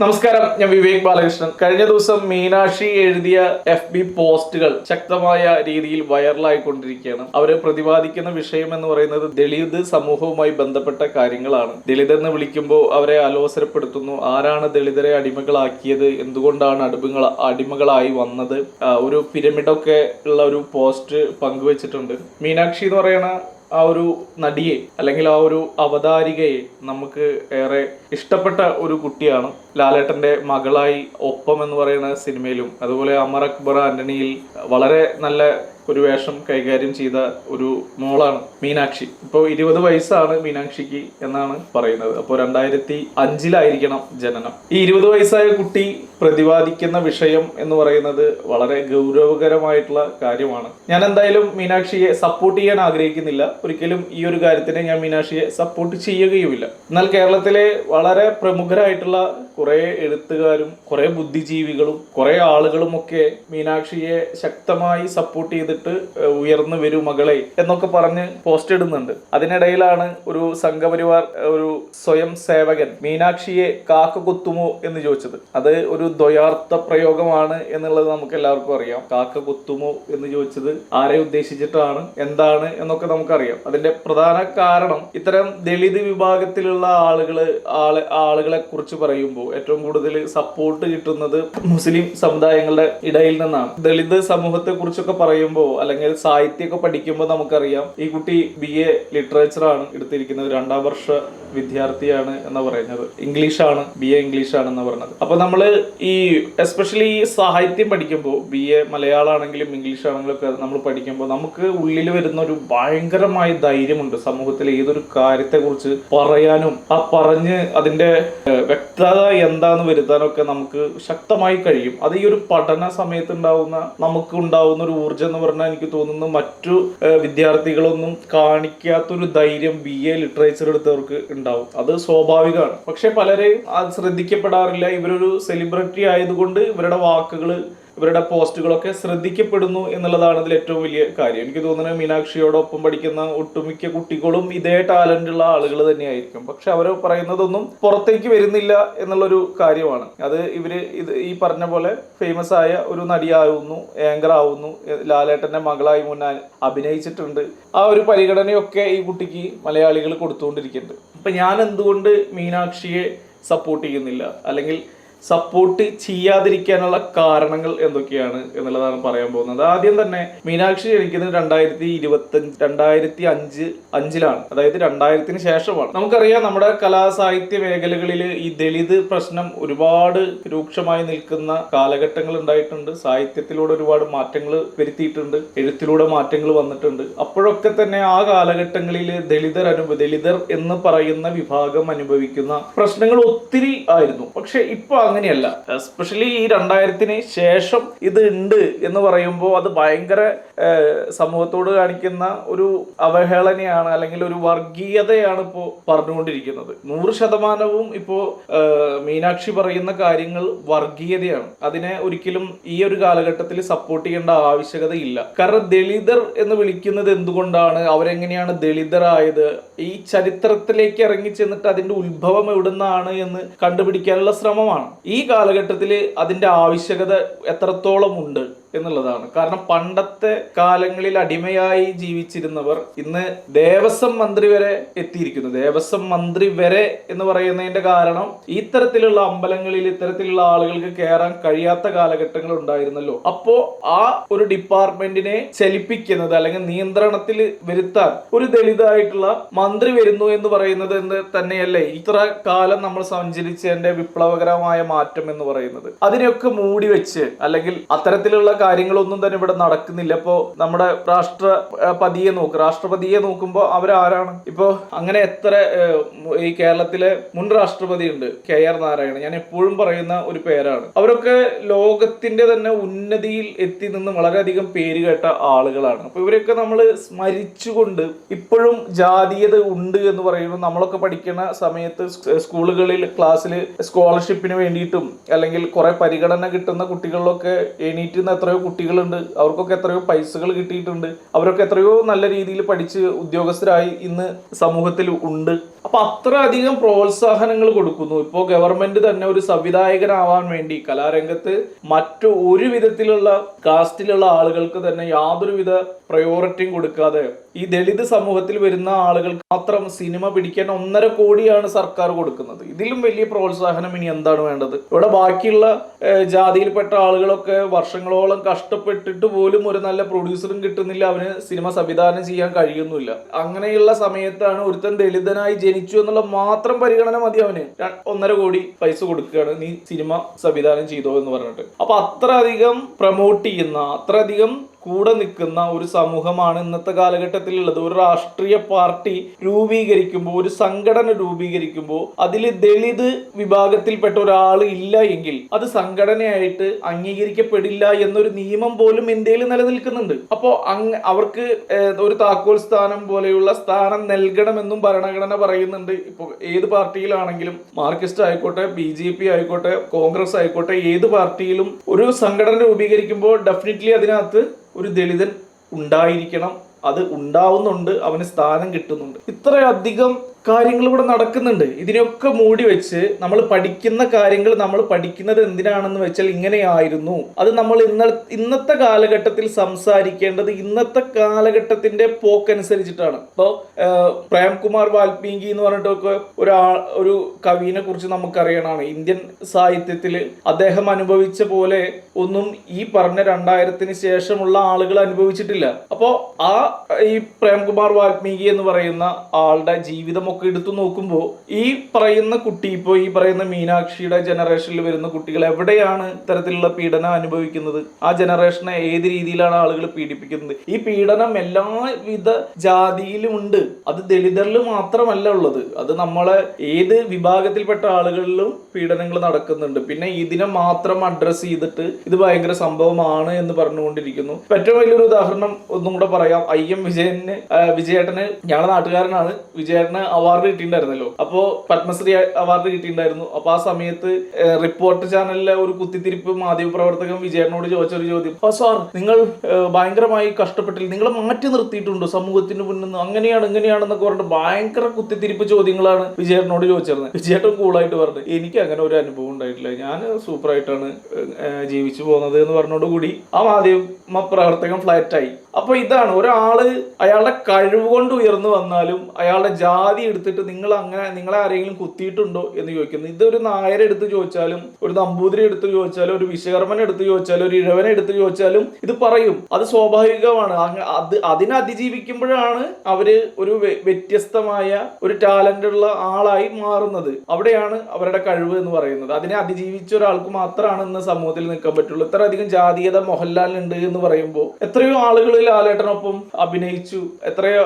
നമസ്കാരം ഞാൻ വിവേക് ബാലകൃഷ്ണൻ. കഴിഞ്ഞ ദിവസം മീനാക്ഷി എഴുതിയ എഫ് ബി പോസ്റ്റുകൾ ശക്തമായ രീതിയിൽ വൈറലായിക്കൊണ്ടിരിക്കുകയാണ്. അവർ പ്രതിപാദിക്കുന്ന വിഷയം എന്ന് പറയുന്നത് ദളിത് സമൂഹവുമായി ബന്ധപ്പെട്ട കാര്യങ്ങളാണ്. ദളിത് എന്ന് വിളിക്കുമ്പോൾ അവരെ അലോസരപ്പെടുത്തുന്നു. ആരാണ് ദളിതരെ അടിമകളാക്കിയത്? എന്തുകൊണ്ടാണ് അടിമകൾ അടിമകളായി വന്നത്? ഒരു പിരമിഡൊക്കെ ഉള്ള ഒരു പോസ്റ്റ് പങ്കുവച്ചിട്ടുണ്ട്. മീനാക്ഷി എന്ന് പറയുന്ന ആ ഒരു നടിയെ അല്ലെങ്കിൽ ആ ഒരു അവതാരികയെ നമുക്ക് ഏറെ ഇഷ്ടപ്പെട്ട ഒരു കുട്ടിയാണ് ലാലേട്ടന്റെ മകളായി ഒപ്പം എന്ന് പറയുന്ന സിനിമയിലും അതുപോലെ അമർ അക്ബർ ആന്റണിയിൽ വളരെ നല്ല ഒരു വേഷം കൈകാര്യം ചെയ്ത ഒരു മോളാണ് മീനാക്ഷി. ഇപ്പോൾ ഇരുപത് വയസ്സാണ് മീനാക്ഷിക്ക് എന്നാണ് പറയുന്നത്. അപ്പോൾ രണ്ടായിരത്തി അഞ്ചിലായിരിക്കണം ജനനം. ഈ ഇരുപത് വയസ്സായ കുട്ടി പ്രതിപാദിക്കുന്ന വിഷയം എന്ന് പറയുന്നത് വളരെ ഗൗരവകരമായിട്ടുള്ള കാര്യമാണ്. ഞാൻ എന്തായാലും മീനാക്ഷിയെ സപ്പോർട്ട് ചെയ്യാൻ ആഗ്രഹിക്കുന്നില്ല. ഒരിക്കലും ഈ ഒരു കാര്യത്തിന് ഞാൻ മീനാക്ഷിയെ സപ്പോർട്ട് ചെയ്യുകയുമില്ല. എന്നാൽ കേരളത്തിലെ വളരെ പ്രമുഖരായിട്ടുള്ള കുറെ എഴുത്തുകാരും കുറേ ബുദ്ധിജീവികളും കുറേ ആളുകളുമൊക്കെ മീനാക്ഷിയെ ശക്തമായി സപ്പോർട്ട് ചെയ്തിട്ട് ഉയർന്നു വരൂ മകളെ എന്നൊക്കെ പറഞ്ഞ് പോസ്റ്റ് ഇടുന്നുണ്ട്. അതിനിടയിലാണ് ഒരു സംഘപരിവാർ ഒരു സ്വയം സേവകൻ മീനാക്ഷിയെ കാക്ക കുത്തുമോ എന്ന് ചോദിച്ചത്. അത് ഒരു ദ്വയാർത്ഥ പ്രയോഗമാണ് എന്നുള്ളത് നമുക്ക് എല്ലാവർക്കും അറിയാം. കാക്ക കുത്തുമോ എന്ന് ചോദിച്ചത് ആരെ ഉദ്ദേശിച്ചിട്ടാണ് എന്താണ് എന്നൊക്കെ നമുക്കറിയാം. അതിന്റെ പ്രധാന കാരണം ഇത്തരം ദളിത് വിഭാഗത്തിലുള്ള ആളുകൾ ആൾ ആളുകളെ കുറിച്ച് പറയുമ്പോൾ ഏറ്റവും കൂടുതൽ സപ്പോർട്ട് കിട്ടുന്നത് മുസ്ലിം സമുദായങ്ങളുടെ ഇടയിൽ നിന്നാണ്. ദളിത് സമൂഹത്തെ കുറിച്ചൊക്കെ പറയുമ്പോൾ അല്ലെങ്കിൽ സാഹിത്യമൊക്കെ പഠിക്കുമ്പോൾ നമുക്കറിയാം ഈ കുട്ടി ബി എ ലിറ്ററേച്ചറാണ് എടുത്തിരിക്കുന്നത്. രണ്ടാം വർഷ വിദ്യാർത്ഥിയാണ് എന്ന് പറയുന്നത്. ഇംഗ്ലീഷാണ് ബി എ ഇംഗ്ലീഷ് ആണെന്ന് പറഞ്ഞത്. അപ്പോൾ നമ്മൾ ഈ എസ്പെഷ്യലി ഈ സാഹിത്യം പഠിക്കുമ്പോൾ ബി എ മലയാളമാണെങ്കിലും ഇംഗ്ലീഷ് ആണെങ്കിലും ഒക്കെ നമ്മൾ പഠിക്കുമ്പോൾ നമുക്ക് ഉള്ളിൽ വരുന്ന ഒരു ഭയങ്കരമായ ധൈര്യമുണ്ട് സമൂഹത്തിലെ ഏതൊരു കാര്യത്തെക്കുറിച്ച് പറയാനും ആ പറഞ്ഞ് അതിന്റെ വ്യക്തത എന്താന്ന് വരുത്താനൊക്കെ നമുക്ക് ശക്തമായി കഴിയും. അത് ഈ ഒരു പഠന സമയത്ത് ഉണ്ടാവുന്ന നമുക്ക് ഉണ്ടാവുന്ന ഒരു ഊർജം എന്ന് പറഞ്ഞാൽ എനിക്ക് തോന്നുന്നു മറ്റു വിദ്യാർത്ഥികളൊന്നും കാണിക്കാത്തൊരു ധൈര്യം ബി എ ലിറ്ററേച്ചർ എടുത്തവർക്ക് ഉണ്ടാവും. അത് സ്വാഭാവികമാണ്. പക്ഷെ പലരെയും അത് ശ്രദ്ധിക്കപ്പെടാറില്ല. ഇവരൊരു സെലിബ്രിറ്റി ആയതുകൊണ്ട് ഇവരുടെ വാക്കുകൾ ഇവരുടെ പോസ്റ്റുകളൊക്കെ ശ്രദ്ധിക്കപ്പെടുന്നു എന്നുള്ളതാണ് അതിൽ ഏറ്റവും വലിയ കാര്യം. എനിക്ക് തോന്നുന്നത് മീനാക്ഷിയോടൊപ്പം പഠിക്കുന്ന ഒട്ടുമിക്ക കുട്ടികളും ഇതേ ടാലന്റ് ഉള്ള ആളുകൾ തന്നെയായിരിക്കും. പക്ഷെ അവർ പറയുന്നതൊന്നും പുറത്തേക്ക് വരുന്നില്ല എന്നുള്ളൊരു കാര്യമാണ്. അത് ഇവർ ഇത് ഈ പറഞ്ഞ പോലെ ഫേമസ് ആയ ഒരു നടിയാവുന്നു ആങ്കർ ആവുന്നു ലാലേട്ടന്റെ മകളായി മുന്നേ അഭിനയിച്ചിട്ടുണ്ട്. ആ ഒരു പരിഗണനയൊക്കെ ഈ കുട്ടിക്ക് മലയാളികൾ കൊടുത്തുകൊണ്ടിരിക്കുന്നുണ്ട്. അപ്പൊ ഞാൻ എന്തുകൊണ്ട് മീനാക്ഷിയെ സപ്പോർട്ട് ചെയ്യുന്നില്ല? അല്ലെങ്കിൽ സപ്പോർട്ട് ചെയ്യാതിരിക്കാനുള്ള കാരണങ്ങൾ എന്തൊക്കെയാണ് എന്നുള്ളതാണ് പറയാൻ പോകുന്നത്. ആദ്യം തന്നെ മീനാക്ഷി ജനിക്കുന്നത് രണ്ടായിരത്തി ഇരുപത്തി രണ്ടായിരത്തി അഞ്ച് അഞ്ചിലാണ്. അതായത് രണ്ടായിരത്തിന് ശേഷമാണ്. നമുക്കറിയാം നമ്മുടെ കലാസാഹിത്യ മേഖലകളിൽ ഈ ദളിത് പ്രശ്നം ഒരുപാട് രൂക്ഷമായി നിൽക്കുന്ന കാലഘട്ടങ്ങൾ ഉണ്ടായിട്ടുണ്ട്. സാഹിത്യത്തിലൂടെ ഒരുപാട് മാറ്റങ്ങൾ വരുത്തിയിട്ടുണ്ട്. എഴുത്തിലൂടെ മാറ്റങ്ങൾ വന്നിട്ടുണ്ട്. അപ്പോഴൊക്കെ തന്നെ ആ കാലഘട്ടങ്ങളിൽ ദളിതർ അനുഭവ ദളിതർ എന്ന് പറയുന്ന വിഭാഗം അനുഭവിക്കുന്ന പ്രശ്നങ്ങൾ ഒത്തിരി ആയിരുന്നു. പക്ഷെ ഇപ്പൊ അങ്ങനെയല്ല. എസ്പെഷ്യലി ഈ രണ്ടായിരത്തിന് ശേഷം ഇത് ഉണ്ട് എന്ന് പറയുമ്പോൾ അത് ഭയങ്കര സമൂഹത്തോട് കാണിക്കുന്ന ഒരു അവഹേളനയാണ് അല്ലെങ്കിൽ ഒരു വർഗീയതയാണ് ഇപ്പോൾ പറഞ്ഞുകൊണ്ടിരിക്കുന്നത്. നൂറ് ശതമാനവും ഇപ്പോൾ മീനാക്ഷി പറയുന്ന കാര്യങ്ങൾ വർഗീയതയാണ്. അതിനെ ഒരിക്കലും ഈ ഒരു കാലഘട്ടത്തിൽ സപ്പോർട്ട് ചെയ്യേണ്ട ആവശ്യകത ഇല്ല കാരണം ദളിതർ എന്ന് വിളിക്കുന്നത് എന്തുകൊണ്ടാണ്? അവരെങ്ങനെയാണ് ദളിതരായത്? ഈ ചരിത്രത്തിലേക്ക് ഇറങ്ങി ചെന്നിട്ട് അതിന്റെ ഉത്ഭവം എവിടുന്നാണ് എന്ന് കണ്ടുപിടിക്കാനുള്ള ശ്രമമാണ്. ഈ കാലഘട്ടത്തിൽ അതിന്റെ ആവശ്യകത എത്രത്തോളം ഉണ്ട്? എന്നുള്ളതാണ്. കാരണം പണ്ടത്തെ കാലങ്ങളിൽ അടിമയായി ജീവിച്ചിരുന്നവർ ഇന്ന് ദേവസ്വം മന്ത്രി വരെ എത്തിയിരിക്കുന്നു. ദേവസ്വം മന്ത്രി വരെ എന്ന് പറയുന്നതിന്റെ കാരണം ഇത്തരത്തിലുള്ള അമ്പലങ്ങളിൽ ഇത്തരത്തിലുള്ള ആളുകൾക്ക് കയറാൻ കഴിയാത്ത കാലഘട്ടങ്ങൾ ഉണ്ടായിരുന്നല്ലോ. അപ്പോ ആ ഒരു ഡിപ്പാർട്ട്മെന്റിനെ ചലിപ്പിക്കുന്നത് അല്ലെങ്കിൽ നിയന്ത്രണത്തിൽ വരുത്താൻ ഒരു ദളിതായിട്ടുള്ള മന്ത്രി വരുന്നു എന്ന് പറയുന്നത് എന്ന് തന്നെയല്ലേ ഇത്ര കാലം നമ്മൾ സഞ്ചരിച്ചതിന്റെ വിപ്ലവകരമായ മാറ്റം എന്ന് പറയുന്നത്. അതിനെയൊക്കെ മൂടി വെച്ച് അല്ലെങ്കിൽ അത്തരത്തിലുള്ള കാര്യങ്ങളൊന്നും തന്നെ ഇവിടെ നടക്കുന്നില്ല. ഇപ്പോ നമ്മുടെ രാഷ്ട്രപതിയെ നോക്ക് രാഷ്ട്രപതിയെ നോക്കുമ്പോൾ അവരാരാണ്? ഇപ്പോ അങ്ങനെ എത്ര ഈ കേരളത്തിലെ മുൻ രാഷ്ട്രപതി ഉണ്ട് കെ ആർ നാരായണൻ. ഞാൻ എപ്പോഴും പറയുന്ന ഒരു പേരാണ്. അവരൊക്കെ ലോകത്തിന്റെ തന്നെ ഉന്നതിയിൽ എത്തി നിന്ന് വളരെയധികം പേര് കേട്ട ആളുകളാണ്. അപ്പൊ ഇവരൊക്കെ നമ്മൾ സ്മരിച്ചുകൊണ്ട് ഇപ്പോഴും ജാതീയത ഉണ്ട് എന്ന് പറയുമ്പോൾ നമ്മളൊക്കെ പഠിക്കുന്ന സമയത്ത് സ്കൂളുകളിൽ ക്ലാസ്സിൽ സ്കോളർഷിപ്പിന് വേണ്ടിയിട്ടും അല്ലെങ്കിൽ കുറെ പരിഗണന കിട്ടുന്ന കുട്ടികളിലൊക്കെ എണീറ്റുന്ന എത്രയോ എത്രയോ കുട്ടികളുണ്ട്. അവർക്കൊക്കെ എത്രയോ പൈസകൾ കിട്ടിയിട്ടുണ്ട്. അവരൊക്കെ എത്രയോ നല്ല രീതിയിൽ പഠിച്ച് ഉദ്യോഗസ്ഥരായി ഇന്ന് സമൂഹത്തിൽ ഉണ്ട്. അപ്പൊ അത്ര അധികം പ്രോത്സാഹനങ്ങൾ കൊടുക്കുന്നു. ഇപ്പോൾ ഗവൺമെന്റ് തന്നെ ഒരു സംവിധായകനാവാൻ വേണ്ടി കലാരംഗത്ത് മറ്റു ഒരു വിധത്തിലുള്ള കാസ്റ്റിലുള്ള ആളുകൾക്ക് തന്നെ യാതൊരുവിധ പ്രയോറിറ്റിയും കൊടുക്കാതെ ഈ ദളിത് സമൂഹത്തിൽ വരുന്ന ആളുകൾക്ക് മാത്രം സിനിമ പിടിക്കാൻ ഒന്നര കോടിയാണ് സർക്കാർ കൊടുക്കുന്നത്. ഇതിലും വലിയ പ്രോത്സാഹനം ഇനി എന്താണ് വേണ്ടത്? ഇവിടെ ബാക്കിയുള്ള ജാതിയിൽപ്പെട്ട ആളുകളൊക്കെ വർഷങ്ങളോളം കഷ്ടപ്പെട്ടിട്ട് പോലും ഒരു നല്ല പ്രൊഡ്യൂസറും കിട്ടുന്നില്ല. അവന് സിനിമ സംവിധാനം ചെയ്യാൻ കഴിയുന്നില്ല അങ്ങനെയുള്ള സമയത്താണ് ഒരുത്തൻ ദളിതനായി ജനിച്ചു എന്നുള്ള മാത്രം പരിഗണന മതി അവന്. ഒന്നര കോടി പൈസ കൊടുക്കുകയാണ് നീ സിനിമ സംവിധാനം ചെയ്തോ എന്ന് പറഞ്ഞിട്ട്. അപ്പൊ അത്രയധികം പ്രൊമോട്ട് ചെയ്യുന്ന അത്ര അധികം കൂടെ നിൽക്കുന്ന ഒരു സമൂഹമാണ് ഇന്നത്തെ കാലഘട്ടത്തിലുള്ളത്. ഒരു രാഷ്ട്രീയ പാർട്ടി രൂപീകരിക്കുമ്പോൾ ഒരു സംഘടന രൂപീകരിക്കുമ്പോൾ അതിൽ ദളിത് വിഭാഗത്തിൽപ്പെട്ട ഒരാൾ ഇല്ല എങ്കിൽ അത് സംഘടനയായിട്ട് അംഗീകരിക്കപ്പെടില്ല എന്നൊരു നിയമം പോലും ഇന്ത്യയിൽ നിലനിൽക്കുന്നുണ്ട്. അപ്പോൾ അങ് അവർക്ക് ഒരു താക്കോൽ സ്ഥാനം പോലെയുള്ള സ്ഥാനം നൽകണമെന്നും ഭരണഘടന പറയുന്നുണ്ട്. ഇപ്പോൾ ഏത് പാർട്ടിയിലാണെങ്കിലും മാർക്സിസ്റ്റ് ആയിക്കോട്ടെ ബി ജെ പി ആയിക്കോട്ടെ കോൺഗ്രസ് ആയിക്കോട്ടെ ഏത് പാർട്ടിയിലും ഒരു സംഘടന രൂപീകരിക്കുമ്പോൾ ഡെഫിനറ്റ്ലി അതിനകത്ത് ഒരു ദളിതൻ ഉണ്ടായിരിക്കണം. അത് ഉണ്ടാവുന്നുണ്ട് അവന് സ്ഥാനം കിട്ടുന്നുണ്ട്. ഇത്രയധികം കാര്യങ്ങൾ ഇവിടെ നടക്കുന്നുണ്ട്. ഇതിനെയൊക്കെ മൂടി വെച്ച് നമ്മൾ പഠിക്കുന്ന കാര്യങ്ങൾ നമ്മൾ പഠിക്കുന്നത് എന്തിനാണെന്ന് വെച്ചാൽ ഇങ്ങനെയായിരുന്നു. അത് നമ്മൾ ഇന്ന ഇന്നത്തെ കാലഘട്ടത്തിൽ സംസാരിക്കേണ്ടത് ഇന്നത്തെ കാലഘട്ടത്തിന്റെ പോക്കനുസരിച്ചിട്ടാണ്. ഇപ്പോൾ പ്രേംകുമാർ വാൽമീകി എന്ന് പറഞ്ഞിട്ടൊക്കെ ഒരാൾ ഒരു കവിനെ കുറിച്ച് നമുക്കറിയണമാണ് ഇന്ത്യൻ സാഹിത്യത്തിൽ അദ്ദേഹം അനുഭവിച്ച പോലെ ഒന്നും ഈ പറഞ്ഞ രണ്ടായിരത്തിന് ശേഷമുള്ള ആളുകൾ അനുഭവിച്ചിട്ടില്ല. അപ്പോൾ ആ ഈ പ്രേംകുമാർ വാൽമീകി എന്ന് പറയുന്ന ആളുടെ ജീവിതമൊക്കെ എടുത്തു നോക്കുമ്പോൾ ഈ പറയുന്ന കുട്ടി ഇപ്പോൾ ഈ പറയുന്ന മീനാക്ഷിയുടെ ജനറേഷനിൽ വരുന്ന കുട്ടികൾ എവിടെയാണ് ഇത്തരത്തിലുള്ള പീഡനം അനുഭവിക്കുന്നത്? ആ ജനറേഷനെ ഏത് രീതിയിലാണ് ആളുകൾ പീഡിപ്പിക്കുന്നത്? ഈ പീഡനം എല്ലാവിധ ജാതിയിലും ഉണ്ട്. അത് ദളിതരിൽ മാത്രമല്ല ഉള്ളത്. അത് നമ്മളെ ഏത് വിഭാഗത്തിൽപ്പെട്ട ആളുകളിലും പീഡനങ്ങൾ നടക്കുന്നുണ്ട്. പിന്നെ ഇതിനെ മാത്രം അഡ്രസ്സ് ചെയ്തിട്ട് ഇത് ഭയങ്കര സംഭവമാണ് എന്ന് പറഞ്ഞുകൊണ്ടിരിക്കുന്നു. ഏറ്റവും വലിയൊരു ഉദാഹരണം ഒന്നും കൂടെ പറയാം. ഐ എം വിജയന് വിജയേട്ടന്. ഞങ്ങളുടെ നാട്ടുകാരനാണ്. വിജയേട്ടന് അവാർഡ് കിട്ടിയിട്ടുണ്ടായിരുന്നല്ലോ. അപ്പോ പത്മശ്രീ അവാർഡ് കിട്ടിയിട്ടുണ്ടായിരുന്നു. അപ്പൊ ആ സമയത്ത് റിപ്പോർട്ട് ചാനലിലെ ഒരു കുത്തിത്തിരിപ്പ് മാധ്യമപ്രവർത്തകൻ വിജയനോട് ചോദിച്ച ഒരു ചോദ്യം. അപ്പൊ സാർ നിങ്ങൾ ഭയങ്കരമായി കഷ്ടപ്പെട്ടില്ല നിങ്ങളെ മാറ്റി നിർത്തിയിട്ടുണ്ടോ സമൂഹത്തിന് മുന്നിൽ നിന്ന്? അങ്ങനെയാണ് ഇങ്ങനെയാണെന്നൊക്കെ പറഞ്ഞിട്ട് ഭയങ്കര കുത്തിത്തിരിപ്പ് ചോദ്യങ്ങളാണ് വിജയനോട് ചോദിച്ചിരുന്നത്. വിജയേട്ടൻ കൂളായിട്ട് പറഞ്ഞു. എനിക്ക് അങ്ങനെ ഒരു അനുഭവം ഉണ്ടായിട്ടില്ല. ഞാൻ സൂപ്പറായിട്ടാണ് ജീവിച്ചു പോകുന്നത് എന്ന് പറഞ്ഞോടുകൂടി ആ മാധ്യമ പ്രവർത്തകൻ ഫ്ലാറ്റായി അപ്പൊ ഇതാണ് ഒരാൾ അയാളുടെ കഴിവ് കൊണ്ട് ഉയർന്നു വന്നാലും അയാളുടെ ജാതി എടുത്തിട്ട് നിങ്ങൾ അങ്ങനെ നിങ്ങളെ ആരെങ്കിലും കുത്തിയിട്ടുണ്ടോ എന്ന് ചോദിക്കുന്നു. ഇതൊരു നായർ എടുത്ത് ചോദിച്ചാലും ഒരു നമ്പൂതിരി എടുത്ത് ചോദിച്ചാലും ഒരു വിശ്വകർമ്മൻ എടുത്ത് ചോദിച്ചാലും ഒരു ഇഴവനെ എടുത്ത് ചോദിച്ചാലും ഇത് പറയും. അത് സ്വാഭാവികമാണ്. അത് അതിനെ അതിജീവിക്കുമ്പോഴാണ് അവർ ഒരു വ്യ- വ്യത്യസ്തമായ ഒരു ടാലന്റ് ഉള്ള ആളായി മാറുന്നത്. അവിടെയാണ് അവരുടെ കഴിവ് എന്ന് പറയുന്നത്. അതിനെ അതിജീവിച്ച ഒരാൾക്ക് മാത്രമാണ് ഇന്ന് സമൂഹത്തിൽ നിൽക്കാൻ പറ്റുള്ളൂ. ഇത്ര അധികം ജാതീയത മോഹൻലാലിനുണ്ട് എന്ന് പറയുമ്പോൾ എത്രയോ ആളുകൾ ലാലേട്ടനൊപ്പം അഭിനയിച്ചു. എത്രയോ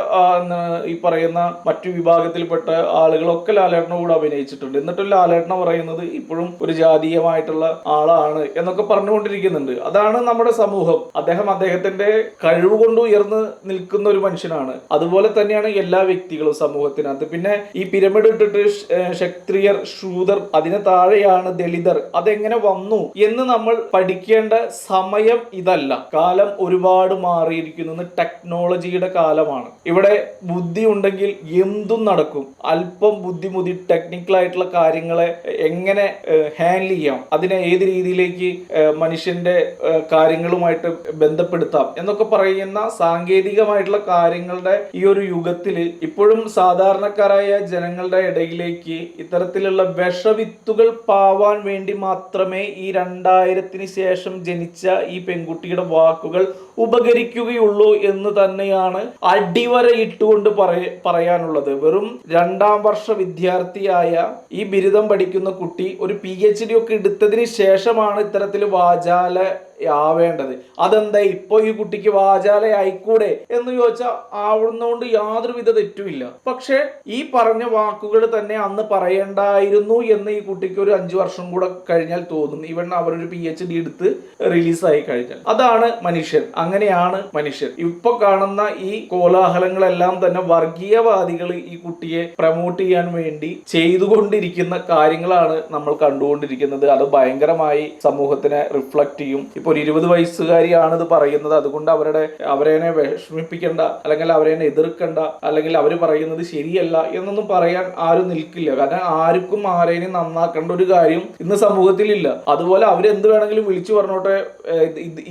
ഈ പറയുന്ന മറ്റു വിഭാഗത്തിൽപ്പെട്ട ആളുകളൊക്കെ ലാലേട്ടനോട് കൂടെ അഭിനയിച്ചിട്ടുണ്ട്. എന്നിട്ടും ലാലേട്ടന പറയുന്നത് ഇപ്പോഴും ഒരു ജാതീയമായിട്ടുള്ള ആളാണ് എന്നൊക്കെ പറഞ്ഞുകൊണ്ടിരിക്കുന്നുണ്ട്. അതാണ് നമ്മുടെ സമൂഹം. അദ്ദേഹം അദ്ദേഹത്തിന്റെ കഴിവ് കൊണ്ട് ഉയർന്ന് നിൽക്കുന്ന ഒരു മനുഷ്യനാണ്. അതുപോലെ തന്നെയാണ് എല്ലാ വ്യക്തികളും സമൂഹത്തിനകത്ത്. പിന്നെ ഈ പിരമിഡ് ഇട്ടിട്ട് ക്ഷത്രിയർ ശൂദർ അതിന് താഴെയാണ് ദളിതർ. അതെങ്ങനെ വന്നു എന്ന് നമ്മൾ പഠിക്കേണ്ട സമയം ഇതല്ല. കാലം ഒരുപാട് മാറിയിരിക്കുന്നു. ഇന്ന് ടെക്നോളജിയുടെ കാലമാണ്. ഇവിടെ ബുദ്ധി ഉണ്ടെങ്കിൽ എന്തും നടക്കും. അല്പം ബുദ്ധിമുതി ടെക്നിക്കൽ ആയിട്ടുള്ള കാര്യങ്ങളെ എങ്ങനെ ഹാൻഡിൽ ചെയ്യാം? അതിനെ ഏത് രീതിയിലേക്ക് മനുഷ്യന്റെ കാര്യങ്ങളുമായിട്ട് ബന്ധപ്പെടുത്താം? എന്നൊക്കെ പറയുന്ന സാങ്കേതികമായിട്ടുള്ള കാര്യങ്ങളുടെ ഈ ഒരു യുഗത്തിൽ ഇപ്പോഴും സാധാരണക്കാരായ ജനങ്ങളുടെ ഇടയിലേക്ക് ഇത്തരത്തിലുള്ള വിഷവിത്തുകൾ പാവാൻ വേണ്ടി മാത്രമേ ഈ രണ്ടായിരത്തിന് ശേഷം ജനിച്ച ഈ പെൺകുട്ടിയുടെ വാക്കുകൾ ഉപകരിക്കുകയുള്ളൂ എന്ന് തന്നെയാണ് അടിവര ഇട്ടുകൊണ്ട് പറയ പറയാനുള്ളത്. വെറും രണ്ടാം വർഷ വിദ്യാർത്ഥിയായ ഈ ബിരുദം പഠിക്കുന്ന കുട്ടി ഒരു പി എച്ച് ഡി ഒക്കെ എടുത്തതിന് ശേഷമാണ് ഇത്തരത്തിൽ വാചാല ആവേണ്ടത്. അതെന്താ? ഇപ്പൊ ഈ കുട്ടിക്ക് വാചാല ആയിക്കൂടെ? എന്ന് ചോദിച്ചാൽ ആവുന്നതുകൊണ്ട് യാതൊരുവിധ തെറ്റുമില്ല പക്ഷെ ഈ പറഞ്ഞ വാക്കുകൾ തന്നെ അന്ന് പറയേണ്ടായിരുന്നു എന്ന് ഈ കുട്ടിക്ക് ഒരു അഞ്ചു വർഷം കൂടെ കഴിഞ്ഞാൽ തോന്നും. ഇവൻ അവരൊരു പി എച്ച് ഡി എടുത്ത് റിലീസായി കഴിഞ്ഞാൽ. അതാണ് മനുഷ്യൻ. അങ്ങനെയാണ് മനുഷ്യൻ. ഇപ്പൊ കാണുന്ന ഈ കോലാഹലങ്ങളെല്ലാം തന്നെ വർഗീയവാദികൾ ഈ കുട്ടിയെ പ്രമോട്ട് ചെയ്യാൻ വേണ്ടി ചെയ്തുകൊണ്ടിരിക്കുന്ന കാര്യങ്ങളാണ് നമ്മൾ കണ്ടുകൊണ്ടിരിക്കുന്നത്. അത് ഭയങ്കരമായി സമൂഹത്തിനെ റിഫ്ലക്ട് ചെയ്യും. ഇപ്പൊ ഇപ്പൊ ഒരു ഇരുപത് വയസ്സുകാരിയാണ് ഇത് പറയുന്നത് അതുകൊണ്ട് അവരുടെ അവരെ വിഷമിപ്പിക്കേണ്ട അല്ലെങ്കിൽ അവരെ എതിർക്കണ്ട അല്ലെങ്കിൽ അവർ പറയുന്നത് ശരിയല്ല എന്നൊന്നും പറയാൻ ആരും നിൽക്കില്ല. കാരണം ആർക്കും ആരെയും നന്നാക്കേണ്ട ഒരു കാര്യം ഇന്ന് സമൂഹത്തിലില്ല. അതുപോലെ അവരെന്ത് വേണമെങ്കിലും വിളിച്ചു പറഞ്ഞോട്ടെ.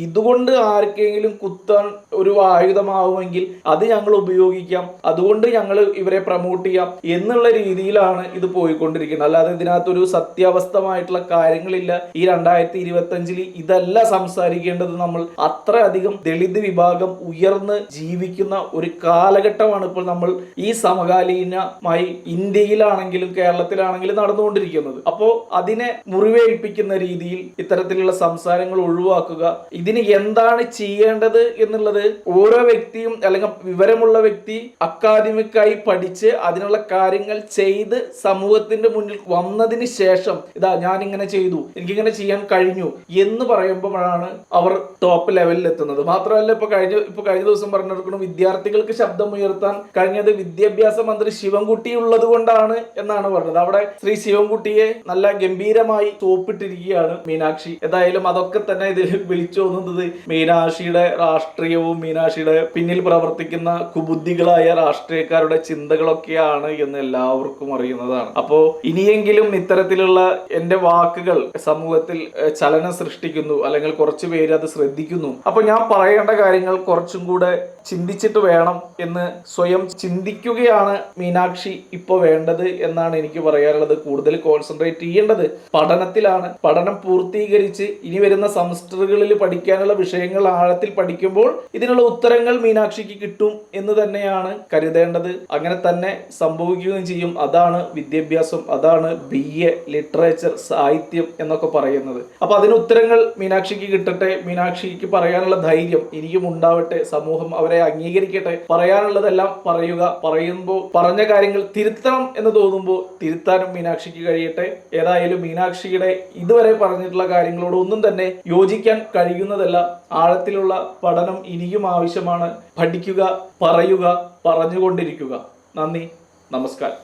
ഇതുകൊണ്ട് ആർക്കെങ്കിലും കുത്താൻ ഒരു ആയുധമാവുമെങ്കിൽ അത് ഞങ്ങൾ ഉപയോഗിക്കാം. അതുകൊണ്ട് ഞങ്ങൾ ഇവരെ പ്രൊമോട്ട് ചെയ്യാം എന്നുള്ള രീതിയിലാണ് ഇത് പോയിക്കൊണ്ടിരിക്കുന്നത്. അല്ലാതെ ഇതിനകത്തൊരു സത്യാവസ്ഥമായിട്ടുള്ള കാര്യങ്ങളില്ല. ഈ രണ്ടായിരത്തി ഇരുപത്തി അഞ്ചിൽ ഇതല്ല സംസാരിക്കേണ്ടത് നമ്മൾ അത്രയധികം ദളിത് വിഭാഗം ഉയർന്ന് ജീവിക്കുന്ന ഒരു കാലഘട്ടമാണ് ഇപ്പോൾ നമ്മൾ ഈ സമകാലീനമായി ഇന്ത്യയിലാണെങ്കിലും കേരളത്തിലാണെങ്കിലും നടന്നുകൊണ്ടിരിക്കുന്നത്. അപ്പോൾ അതിനെ മുറിവേൽപ്പിക്കുന്ന രീതിയിൽ ഇത്തരത്തിലുള്ള സംസാരങ്ങൾ ഒഴിവാക്കുക ഇതിന് എന്താണ് ചെയ്യേണ്ടത് എന്നുള്ളത് ഓരോ വ്യക്തിയും അല്ലെങ്കിൽ വിവരമുള്ള വ്യക്തി അക്കാദമിക്കായി പഠിച്ച് അതിനുള്ള കാര്യങ്ങൾ ചെയ്ത് സമൂഹത്തിന്റെ മുന്നിൽ വന്നതിന് ശേഷം ഇതാ ഞാൻ ഇങ്ങനെ ചെയ്തു എനിക്കിങ്ങനെ ചെയ്യാൻ കഴിഞ്ഞു എന്ന് പറയുമ്പോഴാണ് അവർ ടോപ്പ് ലെവലിൽ എത്തുന്നത്. മാത്രമല്ല ഇപ്പൊ കഴിഞ്ഞ ഇപ്പൊ കഴിഞ്ഞ ദിവസം പറഞ്ഞെടുക്കണം വിദ്യാർത്ഥികൾക്ക് ശബ്ദം ഉയർത്താൻ കഴിഞ്ഞത് വിദ്യാഭ്യാസ മന്ത്രി ശിവൻകുട്ടി ഉള്ളത് കൊണ്ടാണ് എന്നാണ് പറഞ്ഞത്. അവിടെ ശ്രീ ശിവൻകുട്ടിയെ നല്ല ഗംഭീരമായി തോപ്പിട്ടിരിക്കുകയാണ് മീനാക്ഷി. ഏതായാലും അതൊക്കെ തന്നെ ഇതിൽ വിളിച്ചു തോന്നുന്നത് മീനാക്ഷിയുടെ രാഷ്ട്രീയവും മീനാക്ഷിയുടെ പിന്നിൽ പ്രവർത്തിക്കുന്ന കുബുദ്ധികളായ രാഷ്ട്രീയക്കാരുടെ ചിന്തകളൊക്കെയാണ് എന്ന് എല്ലാവർക്കും അറിയുന്നതാണ്. അപ്പോ ഇനിയെങ്കിലും ഇത്തരത്തിലുള്ള എന്റെ വാക്കുകൾ സമൂഹത്തിൽ ചലനം സൃഷ്ടിക്കുന്നു അല്ലെങ്കിൽ കുറച്ച് പേര് അത് ശ്രദ്ധിക്കുന്നു. അപ്പൊ ഞാൻ പറയേണ്ട കാര്യങ്ങൾ കുറച്ചും കൂടെ ചിന്തിച്ചിട്ട് വേണം എന്ന് സ്വയം ചിന്തിക്കുകയാണ് മീനാക്ഷി ഇപ്പൊ വേണ്ടത് എന്നാണ് എനിക്ക് പറയാനുള്ളത്. കൂടുതൽ കോൺസെൻട്രേറ്റ് ചെയ്യേണ്ടത് പഠനത്തിലാണ്. പഠനം പൂർത്തീകരിച്ച് ഇനി വരുന്ന സെമസ്റ്ററുകളിൽ പഠിക്കാനുള്ള വിഷയങ്ങൾ ആഴത്തിൽ പഠിക്കുമ്പോൾ ഇതിനുള്ള ഉത്തരങ്ങൾ മീനാക്ഷിക്ക് കിട്ടും എന്ന് തന്നെയാണ് കരുതേണ്ടത്. അങ്ങനെ തന്നെ സംഭവിക്കുകയും ചെയ്യും. അതാണ് വിദ്യാഭ്യാസം അതാണ് ബി എ ലിറ്ററേച്ചർ സാഹിത്യം എന്നൊക്കെ പറയുന്നത്. അപ്പൊ അതിന് ഉത്തരങ്ങൾ മീനാക്ഷിക്ക് കിട്ടട്ടെ. മീനാക്ഷിക്ക് പറയാനുള്ള ധൈര്യം ഇനിയും ഉണ്ടാവട്ടെ. സമൂഹം അവരെ അംഗീകരിക്കട്ടെ. പറയാനുള്ളതെല്ലാം പറയുക പറയുമ്പോൾ പറഞ്ഞ കാര്യങ്ങൾ തിരുത്തണം എന്ന് തോന്നുമ്പോൾ തിരുത്താനും മീനാക്ഷിക്ക് കഴിയട്ടെ. ഏതായാലും മീനാക്ഷിയുടെ ഇതുവരെ പറഞ്ഞിട്ടുള്ള കാര്യങ്ങളോട് ഒന്നും തന്നെ യോജിക്കാൻ കഴിയുന്നതല്ല. ആഴത്തിലുള്ള പഠനം ഇനിയും ആവശ്യമാണ്. പഠിക്കുക പറയുക പറഞ്ഞുകൊണ്ടിരിക്കുക. നന്ദി നമസ്കാരം.